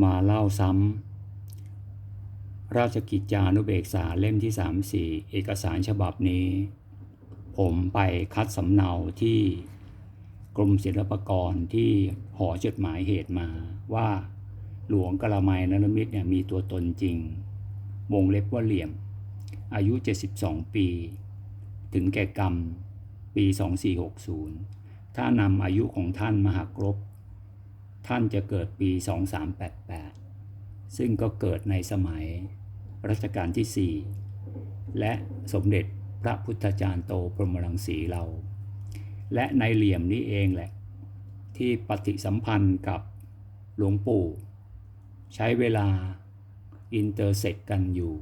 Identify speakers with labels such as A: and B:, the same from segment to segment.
A: มาเล่าซ้ำ ราชกิจจานุเบกษาเล่มที่ 34 เอกสารฉบับนี้ ผมไปคัดสำเนาที่กรมศิลปากรที่หอจดหมายเหตุมาว่าหลวงกะละไมนรมิตรเนี่ยมีตัวตนจริง วงเล็บว่าเหลี่ยม อายุ 72 ปี ถึงแก่กรรม ปี 2460 ถ้านำอายุของท่านมาหักลบ ท่านจะเกิดปี 2388 ซึ่งก็เกิดในสมัยรัชกาลที่ 4 และสมเด็จพระพุทธจารย์โตพรหมรังสีเรา และในเหลี่ยมนี้เองแหละ ที่ปฏิสัมพันธ์กับหลวงปู่ ใช้เวลาอินเตอร์เซ็กกันอยู่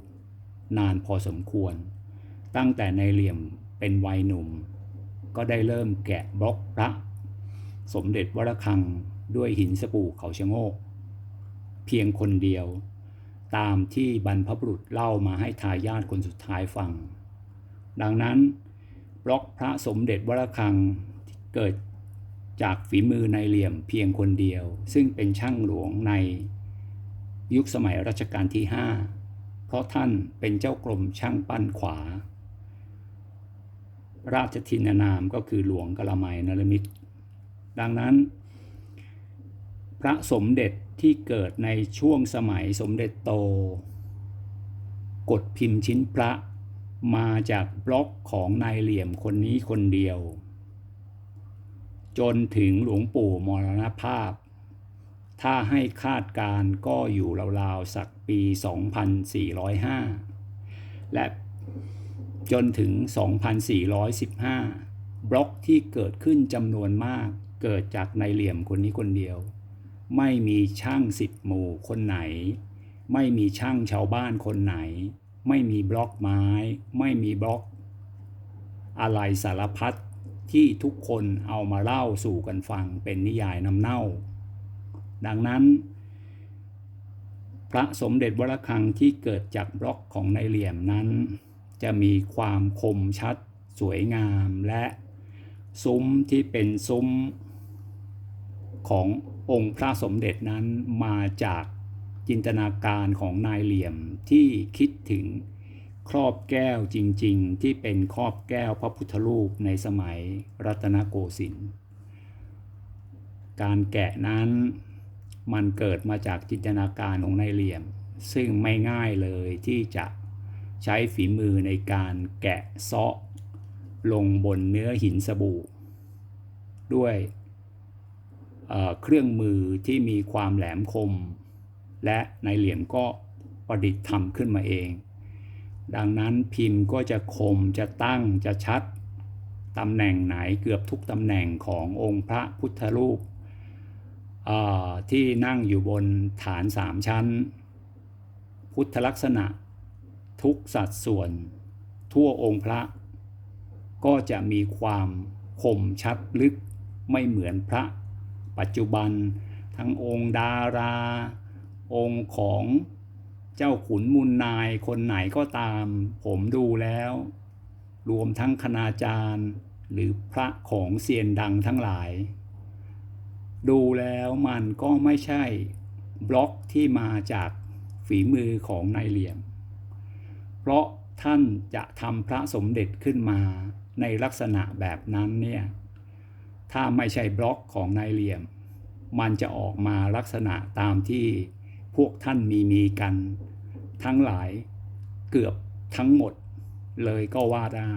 A: นานพอสมควร ตั้งแต่ในเหลี่ยมเป็นวัยหนุ่ม ก็ได้เริ่มแกะบล็อกพระ สมเด็จวรคัง ด้วยหินสปูเขาชะโงก เพียงคนเดียว ตามที่บรรพบุรุษเล่ามาให้ทายาทคนสุดท้ายฟัง ดังนั้นบล็อกพระสมเด็จวรคังเกิดจากฝีมือในเหลี่ยมเพียงคนเดียว ซึ่งเป็นช่างหลวงในยุคสมัยรัชกาลที่ 5 เพราะท่านเป็นเจ้ากรมช่างปั้นขวา ราชทินานามก็คือหลวงกะละไมนรมิตร ดังนั้น พระสมเด็จที่เกิดในช่วงสมัยสมเด็จโต กดพิมพ์ชิ้นพระมาจากบล็อกของนายเหลี่ยมคนนี้คนเดียว จนถึงหลวงปู่มรณภาพ ถ้าให้คาดการก็อยู่ราวๆสักปี 2405 และจนถึง 2415 บล็อกที่เกิดขึ้นจำนวนมากเกิดจากนายเหลี่ยมคนนี้คนเดียว ไม่มีช่างสิทธิ์หมู่คนไหน ไม่มีช่างชาวบ้านคนไหน ไม่มีบล็อกไม้ ไม่มีบล็อก อะไรสารพัดที่ทุกคนเอามาเล่าสู่กันฟังเป็นนิยายนำเน่า ดังนั้น พระสมเด็จวรคังที่เกิดจากบล็อกของในเหลี่ยมนั้น จะมีความคมชัด สวยงามและ ซุ้มที่เป็นซุ้ม ขององค์พระสมเด็จนั้นมาจากจินตนาการของนายเหลี่ยมที่คิดถึงครอบแก้วจริงๆ ที่เป็นครอบแก้วพระพุทธรูปในสมัยรัตนโกสินทร์การแกะนั้นมันเกิดมาจากจินตนาการของนายเหลี่ยม ซึ่งไม่ง่ายเลยที่จะใช้ฝีมือในการแกะเซาะลงบนเนื้อหินสบู่ ด้วย เครื่องมือที่มีความแหลมคม และในเหลี่ยมก็ประดิษฐ์ทำขึ้นมาเอง ดังนั้นพิมพ์ก็จะคมจะตั้งจะชัดตำแหน่งไหนเกือบทุกตำแหน่งขององค์พระพุทธรูปที่นั่งอยู่บนฐานสามชั้น พุทธลักษณะทุกสัดส่วน ทั่วองค์พระ ก็จะมีความคมชัดลึกไม่เหมือนพระ ปัจจุบัน ทั้งองค์ดารา องค์ของเจ้าขุนมูลนายคนไหนก็ตาม ผมดูแล้ว รวมทั้งคณาจารย์ หรือพระของเซียนดังทั้งหลาย ดูแล้วมันก็ไม่ใช่บล็อกที่มาจากฝีมือของนายเหลี่ยม เพราะท่านจะทำพระสมเด็จขึ้นมาในลักษณะแบบนั้นเนี่ย ถ้าไม่ใช่บล็อกของนายเหลี่ยม มันจะออกมาลักษณะตามที่พวกท่านมีมีกัน ทั้งหลายเกือบทั้งหมดเลยก็ว่าได้